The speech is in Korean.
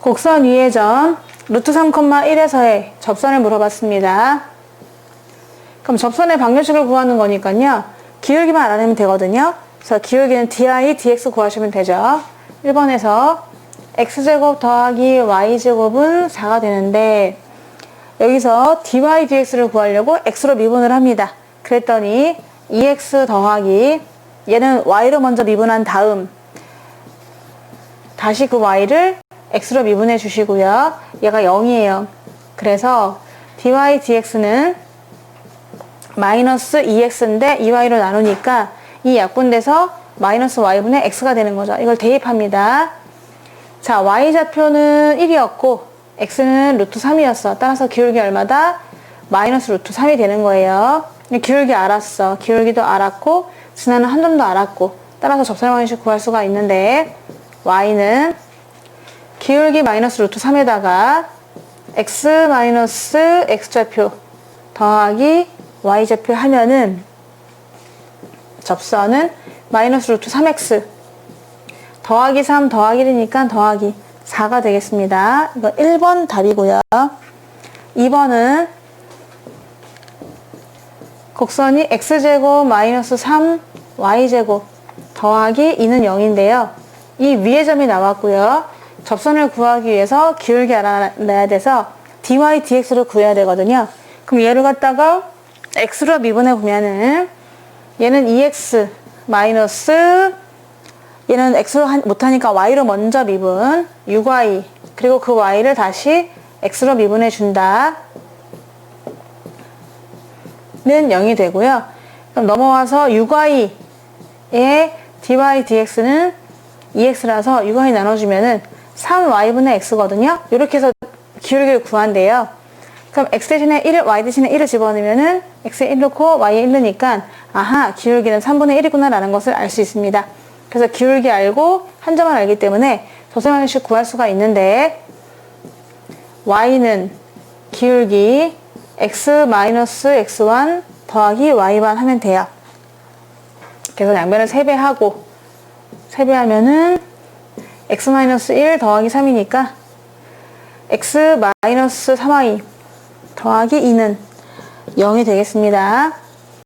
곡선 위의 점 루트 3,1에서의 접선을 물어봤습니다. 그럼 접선의 방정식을 구하는 거니까요. 기울기만 알아내면 되거든요. 그래서 기울기는 di, dx 구하시면 되죠. 1번에서 x제곱 더하기 y제곱은 4가 되는데 여기서 dy, dx를 구하려고 x로 미분을 합니다. 그랬더니 2x 더하기 얘는 y로 먼저 미분한 다음 다시 그 y를 x로 미분해 주시고요. 얘가 0이에요. 그래서 dy, dx는 마이너스 2x인데 2y로 나누니까 이 약분돼서 마이너스 y분의 x가 되는 거죠. 이걸 대입합니다. 자, y좌표는 1이었고 x는 루트 3이었어. 따라서 기울기 얼마다? 마이너스 루트 3이 되는 거예요. 기울기 알았어. 기울기도 알았고 진화는 한 점도 알았고 따라서 접선의 방식 구할 수가 있는데 y는 기울기 마이너스 루트 3에다가 x 마이너스 x좌표 더하기 y좌표 하면은 접선은 마이너스 루트 3x 더하기 3 더하기 1이니까 더하기 4가 되겠습니다. 이거 1번 답이고요. 2번은 곡선이 x제곱 마이너스 3 y제곱 더하기 2는 0인데요. 이 위의 점이 나왔고요. 접선을 구하기 위해서 기울기 알아내야 돼서 dy, dx를 구해야 되거든요. 그럼 얘를 갖다가 x로 미분해 보면은 얘는 2x 마이너스 얘는 x로 한- 못하니까 y로 먼저 미분 6y 그리고 그 y를 다시 x로 미분해 준다 는 0이 되고요 그럼 넘어와서 6y의 dy dx는 2x라서 6y 나눠주면은 3y분의 x거든요 이렇게 해서 기울기를 구한대요 그럼 x 대신에 1을 y 대신에 1을 집어넣으면은 x에 1 넣고 y에 1 넣으니까 아하 기울기는 3분의 1이구나 라는 것을 알 수 있습니다. 그래서 기울기 알고 한 점을 알기 때문에 조세만식 구할 수가 있는데 y는 기울기 x-x1 더하기 y반 하면 돼요. 그래서 양변을 3배 하고 3배 하면은 x-1 더하기 3이니까 x-3y 더하기 2는 0이 되겠습니다.